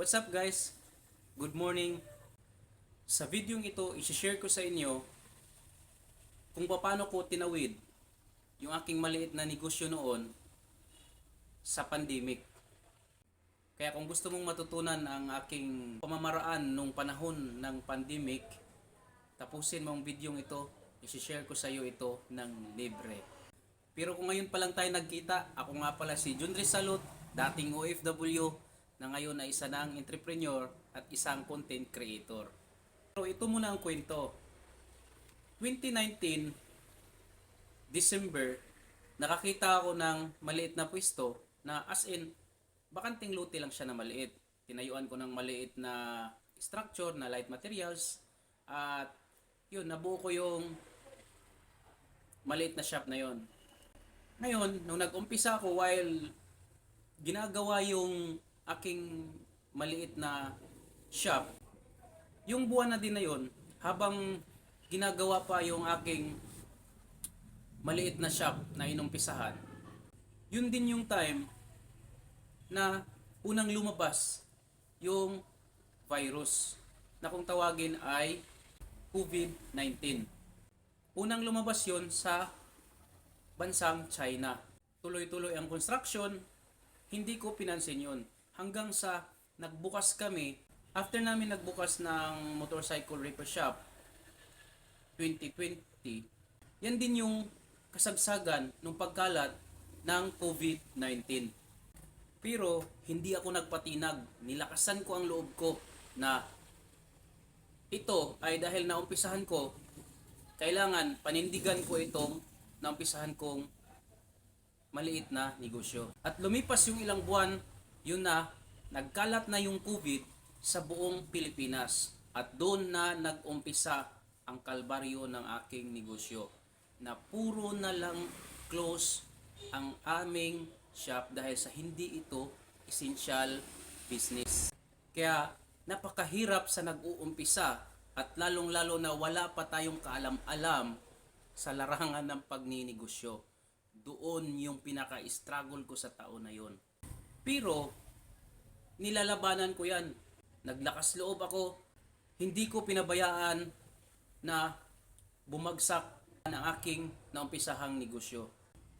What's up guys? Good morning. Sa videong ito, isi-share ko sa inyo kung paano ko tinawid yung aking maliit na negosyo noon sa pandemic. Kaya kung gusto mong matutunan ang aking pamamaraan nung panahon ng pandemic, tapusin mo ang videong ito, isi-share ko sa iyo ito ng libre. Pero kung ngayon pa lang tayo nagkita, ako nga pala si Jundri Salot, dating OFW, na ngayon ay isa ng entrepreneur at isang content creator. Pero ito muna ang kwento. 2019, December, nakakita ako ng maliit na pwesto na as in, bakanting lote lang siya na maliit. Tinayuan ko ng maliit na structure na light materials at yun, nabuo ko yung maliit na shop na yon. Ngayon, nung nag-umpisa ako while ginagawa yung aking maliit na shop, yung buwan na din na yon, habang ginagawa pa yung aking maliit na shop na inumpisahan, yun din yung time na unang lumabas yung virus na kung tawagin ay COVID-19. Unang lumabas yon sa bansang China. Tuloy-tuloy ang construction, hindi ko pinansin yun. Hanggang sa nagbukas kami, after namin nagbukas ng motorcycle repair shop, 2020, yan din yung kasagsagan ng pagkalat ng COVID-19. Pero hindi ako nagpatinag, nilakasan ko ang loob ko na ito ay dahil naumpisahan ko, kailangan panindigan ko itong naumpisahan kong maliit na negosyo. At lumipas yung ilang buwan, yun na, nagkalat na yung COVID sa buong Pilipinas. At doon na nag-umpisa ang kalbaryo ng aking negosyo. Na puro na lang close ang aming shop dahil sa hindi ito essential business. Kaya napakahirap sa nag-uumpisa at lalong-lalo na wala pa tayong kaalam-alam sa larangan ng pagninegosyo. Doon yung pinaka-struggle ko sa taon na yon. Pero, nilalabanan ko yan. Naglakas loob ako. Hindi ko pinabayaan na bumagsak ang aking naumpisahang negosyo.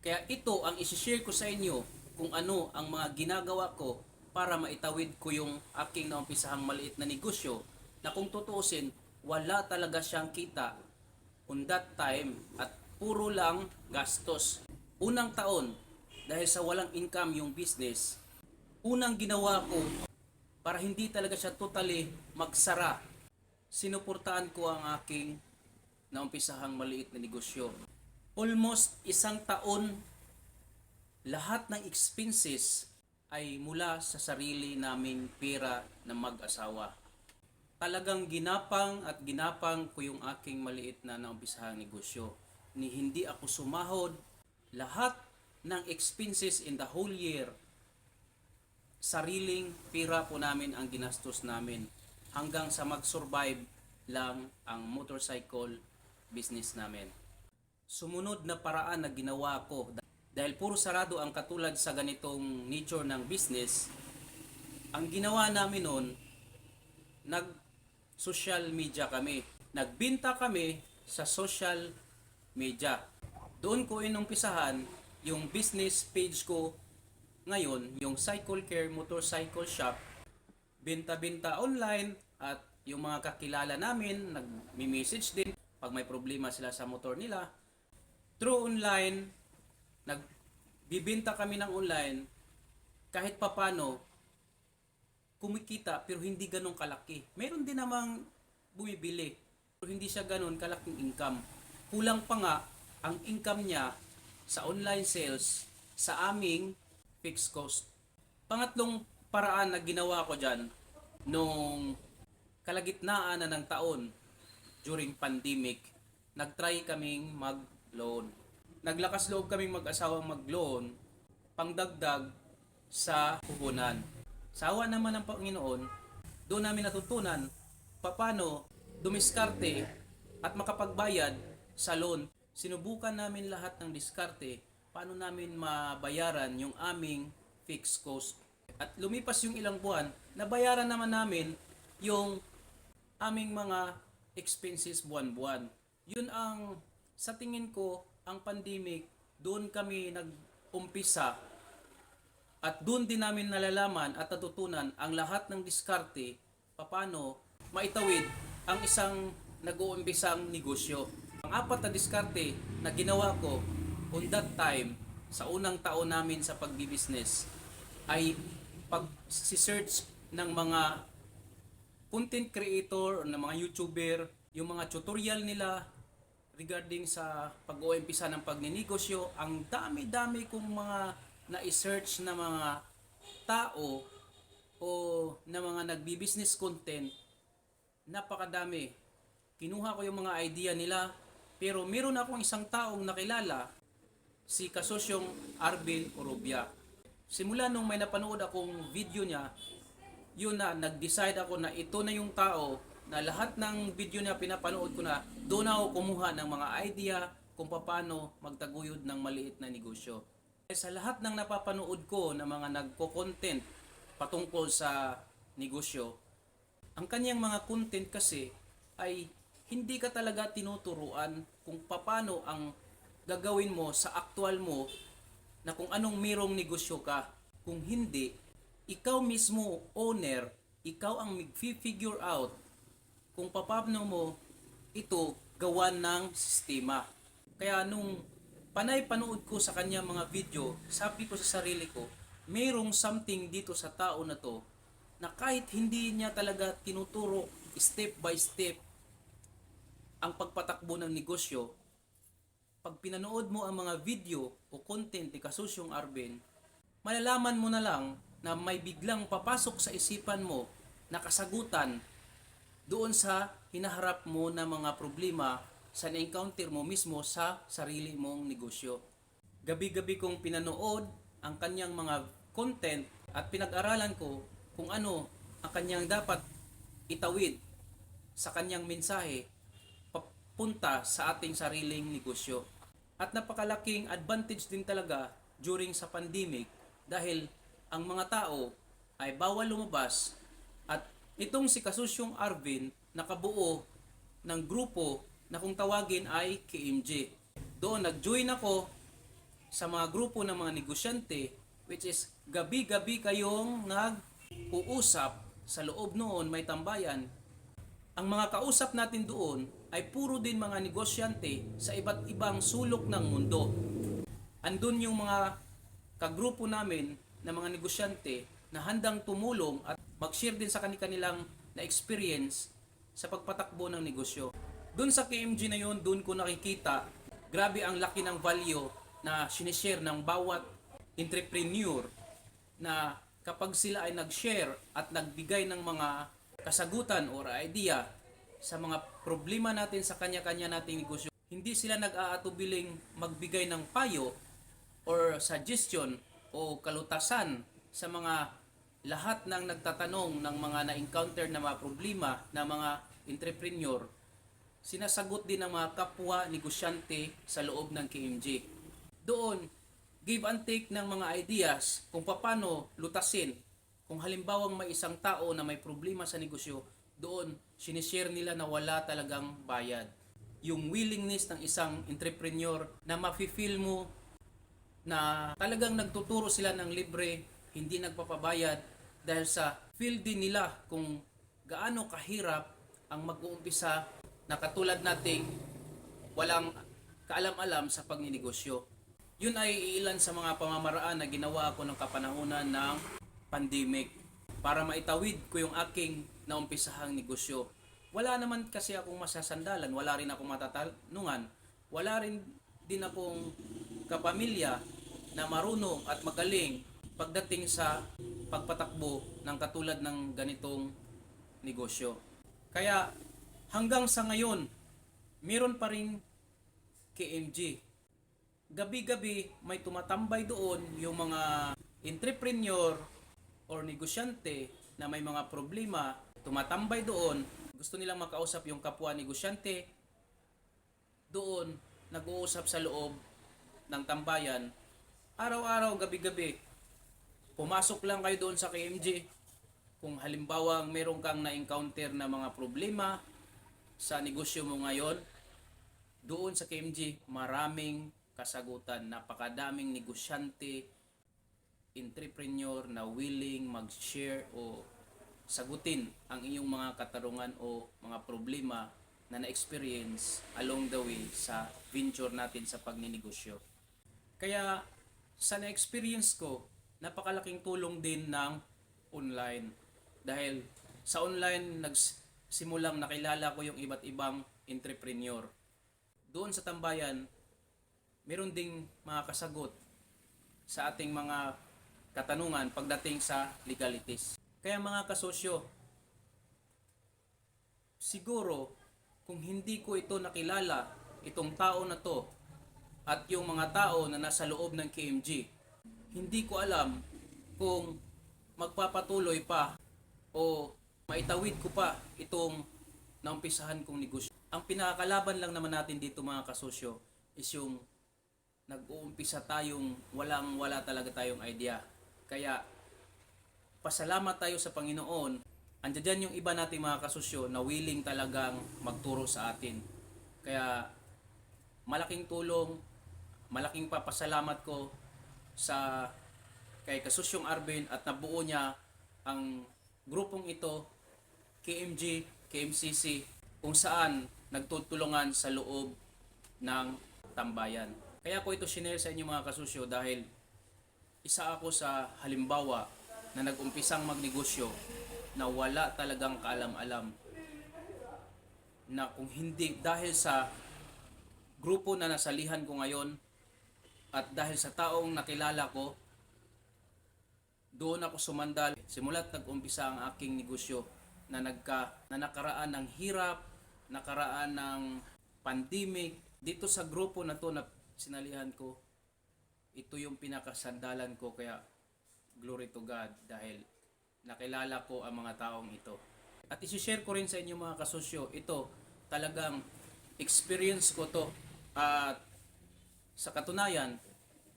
Kaya ito ang isishare ko sa inyo kung ano ang mga ginagawa ko para maitawid ko yung aking naumpisahang maliit na negosyo na kung tutuusin, wala talaga siyang kita on that time at puro lang gastos. Unang taon, dahil sa walang income yung business, unang ginawa ko para hindi talaga siya totally magsara, sinuportahan ko ang aking naumpisahang maliit na negosyo. Almost isang taon, lahat ng expenses ay mula sa sarili naming pera ng mag-asawa talagang ginapang at ginapang ko yung aking maliit na naumpisahang negosyo. Ni hindi ako sumahod, lahat ng expenses in the whole year, sariling pira po namin ang ginastos namin hanggang sa mag-survive lang ang motorcycle business namin. Sumunod na paraan na ginawa ko dahil puro sarado ang katulad sa ganitong nature ng business, ang ginawa namin noon, nag social media kami. Nagbinta kami sa social media. Doon ko inumpisahan yung business page ko ngayon, yung Cycle Care Motorcycle Shop. Binta-binta online at yung mga kakilala namin nagmi-message din pag may problema sila sa motor nila. Through online, nagbibinta kami ng online kahit papano kumikita pero hindi ganong kalaki. Meron din namang bumibili pero hindi siya ganon kalaking income. Kulang pa nga ang income niya sa online sales sa aming fixed cost. Pangatlong paraan na ginawa ko dyan nung kalagitnaan na ng taon during pandemic, nagtry kaming mag-loan. Naglakas loob kaming mag-asawang mag-loan pangdagdag sa puhunan. Sa awa naman ng Panginoon, doon namin natutunan paano dumiskarte at makapagbayad sa loan. Sinubukan namin lahat ng diskarte paano namin mabayaran yung aming fixed cost. At lumipas yung ilang buwan, nabayaran naman namin yung aming mga expenses buwan-buwan. Yun ang, sa tingin ko, ang pandemic, doon kami nag-umpisa at doon din namin nalalaman at natutunan ang lahat ng diskarte paano maitawid ang isang nag-uumbisang negosyo. Ang apat na diskarte na ginawa ko on that time sa unang taon namin sa pagbibusiness ay pag search ng mga content creator, ng mga YouTuber, yung mga tutorial nila regarding sa pag-uumpisa ng pagninegosyo, ang dami-dami kong mga na-search na mga tao o na mga nagbi-business content, napakadami. Kinuha ko yung mga idea nila, pero meron akong isang taong nakilala, si kasosyong Arvin Orubia. Simula nung may napanood akong video niya, yun na, nag-decide ako na ito na yung tao na lahat ng video niya pinapanood ko na doon ako kumuha ng mga idea kung paano magtaguyod ng maliit na negosyo. Eh, Sa lahat ng napapanood ko na mga nagko-content patungkol sa negosyo, ang kanyang mga content kasi ay hindi ka talaga tinuturuan kung paano ang gagawin mo sa aktual mo na kung anong mayroong negosyo ka. Kung hindi, ikaw mismo owner, ikaw ang mag-figure out kung paano mo ito gawan ng sistema. Kaya nung panay panood ko sa kanya mga video, sabi ko sa sarili ko, mayroong something dito sa tao na to na kahit hindi niya talaga tinuturo step by step ang pagpatakbo ng negosyo, pag pinanood mo ang mga video o content ni Kasusyong Arben, malalaman mo na lang na may biglang papasok sa isipan mo na kasagutan doon sa hinaharap mo na mga problema sa na-encounter mo mismo sa sarili mong negosyo. Gabi-gabi kong pinanood ang kanyang mga content at pinag-aralan ko kung ano ang kanyang dapat itawid sa kanyang mensahe papunta sa ating sariling negosyo. At napakalaking advantage din talaga during sa pandemic dahil ang mga tao ay bawal lumabas at itong si Kasusyong Arvin nakabuo ng grupo na kung tawagin ay KMJ. Doon nag-join ako sa mga grupo ng mga negosyante which is gabi-gabi kayong nag-uusap sa loob noon may tambayan ang mga kausap natin doon ay puro din mga negosyante sa iba't ibang sulok ng mundo. Andun yung mga kagrupo namin na mga negosyante na handang tumulong at mag-share din sa kanilang na experience sa pagpatakbo ng negosyo. Doon sa KMG na yun, doon ko nakikita grabe ang laki ng value na sinishare ng bawat entrepreneur na kapag sila ay nag-share at nagbigay ng mga kasagutan or idea sa mga problema natin sa kanya-kanya nating negosyo, hindi sila nag-aatubiling magbigay ng payo or suggestion o kalutasan sa mga lahat ng nagtatanong ng mga na-encounter na mga problema na mga entrepreneur, sinasagot din ng mga kapwa negosyante sa loob ng KMJ. Doon, give and take ng mga ideas kung paano lutasin kung halimbawang may isang tao na may problema sa negosyo, doon sinishare nila na wala talagang bayad. Yung willingness ng isang entrepreneur na mafe-feel mo na talagang nagtuturo sila ng libre, hindi nagpapabayad dahil sa feel din nila kung gaano kahirap ang mag-uumpisa na katulad nating walang kaalam-alam sa pagninegosyo. Yun ay ilan sa mga pamamaraan na ginawa ko ng kapanahunan ng pandemic para maitawid ko yung aking naumpisahang negosyo. Wala naman kasi akong masasandalan, wala rin akong matatanungan, wala rin din akong kapamilya na marunong at magaling pagdating sa pagpatakbo ng katulad ng ganitong negosyo. Kaya hanggang sa ngayon, meron pa rin KMG. Gabi-gabi may tumatambay doon yung mga entrepreneur or negosyante na may mga problema, tumatambay doon, gusto nilang makausap yung kapwa negosyante, doon nag-uusap sa loob ng tambayan, araw-araw, gabi-gabi, pumasok lang kayo doon sa KMG. Kung halimbawa meron kang na-encounter na mga problema sa negosyo mo ngayon, doon sa KMG, maraming kasagutan, napakadaming negosyante, entrepreneur na willing mag-share o sagutin ang iyong mga katarungan o mga problema na na-experience along the way sa venture natin sa pagninegosyo. Kaya sa na-experience ko, napakalaking tulong din ng online. Dahil sa online, nagsimulang nakilala ko yung iba't ibang entrepreneur. Doon sa tambayan, meron ding mga kasagot sa ating mga katanungan pagdating sa legalities. Kaya mga kasosyo, siguro kung hindi ko ito nakilala, itong tao na to, at yung mga tao na nasa loob ng KMG, hindi ko alam kung magpapatuloy pa o maitawid ko pa itong naumpisahan kong negosyo. Ang pinakakalaban lang naman natin dito mga kasosyo is yung nag-uumpisa tayong walang wala talaga tayong idea. Kaya pasalamat tayo sa Panginoon. Andiyan dyan yung iba nating mga kasosyo na willing talagang magturo sa atin. Kaya malaking tulong, malaking papasalamat ko sa kay Kasusyong Arvin at nabuo niya ang grupong ito, KMG, KMCC, kung saan nagtutulungan sa loob ng tambayan. Kaya ko ito shinare sa inyo mga kasusyo dahil isa ako sa halimbawa na nag-umpisang magnegosyo na wala talagang kaalam-alam na kung hindi dahil sa grupo na nasalihan ko ngayon at dahil sa taong nakilala ko doon ako sumandal. Simulat nag-umpisa ang aking negosyo na nagka na nakaraan ng hirap nakaraan ng pandemic. Dito sa grupo na to na sinalihan ko ito yung pinakasandalan ko. Kaya glory to God dahil nakilala ko ang mga taong ito. At isi-share ko rin sa inyo mga kasosyo, ito talagang experience ko to at sa katunayan,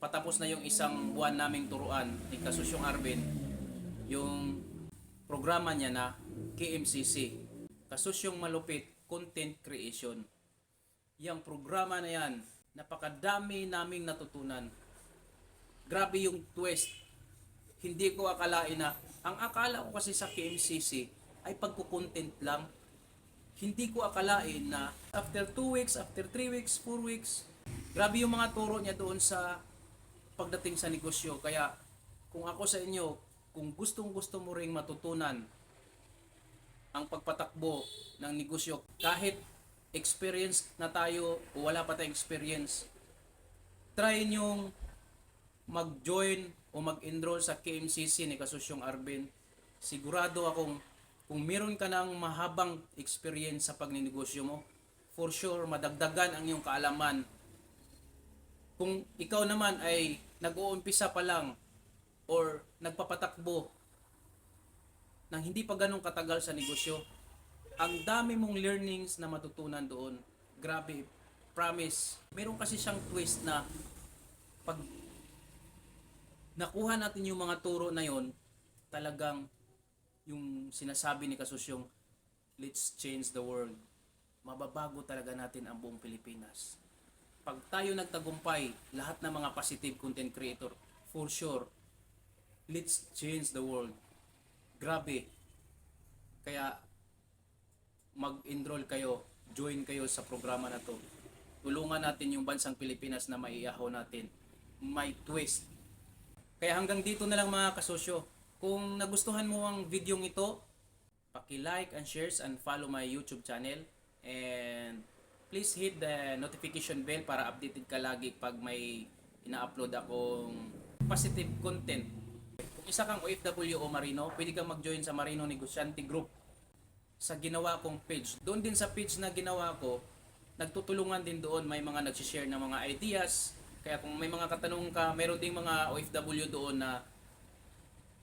patapos na yung isang buwan naming turuan ni Kasusyong Arvin, yung programa niya na KMCC, Kasusyong Malupit Content Creation. Yung programa na yan, napakadami naming natutunan. Grabe yung twist hindi ko akalain na, ang akala ko kasi sa KMCC ay pagkukontent lang. Hindi ko akalain na after 2 weeks, after 3 weeks, 4 weeks, grabe yung mga turo niya doon sa pagdating sa negosyo. Kaya kung ako sa inyo, kung gustong gusto mo ring matutunan ang pagpatakbo ng negosyo, kahit experience na tayo o wala pa tayong experience, try nyong mag-join o mag-enroll sa KMCC ni Kasusyong Arvin, sigurado akong kung meron ka ng mahabang experience sa pagninegosyo mo, for sure madagdagan ang iyong kaalaman. Kung ikaw naman ay nag-uumpisa pa lang or nagpapatakbo nang hindi pa ganong katagal sa negosyo, ang dami mong learnings na matutunan doon. Grabe, promise. Meron kasi siyang twist na pag nakuha natin yung mga turo na yon, talagang yung sinasabi ni Kasusyong, let's change the world. Mababago talaga natin ang buong Pilipinas. Pag tayo nagtagumpay, lahat ng mga positive content creator, for sure, let's change the world. Grabe. Kaya, mag-enroll kayo, join kayo sa programa na to. Tulungan natin yung bansang Pilipinas na maiahaw natin. May twist kaya hanggang dito na lang mga kasosyo. Kung nagustuhan mo ang video ito, paki-like and shares and follow my YouTube channel. And please hit the notification bell para updated ka lagi pag may ina-upload akong positive content. Kung isa kang OFW o Marino, pwede kang mag-join sa Marino Negosyante Group sa ginawa kong page. Doon din sa page na ginawa ko, nagtutulungan din doon, may mga nag-share ng mga ideas, kaya kung may mga katanungan ka, meron ding mga OFW doon na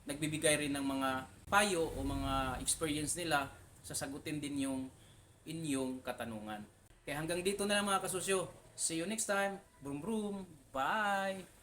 nagbibigay rin ng mga payo o mga experience nila, sasagutin din yung inyong katanungan. Kaya hanggang dito na lang mga kasusyo. See you next time. Broom broom. Bye!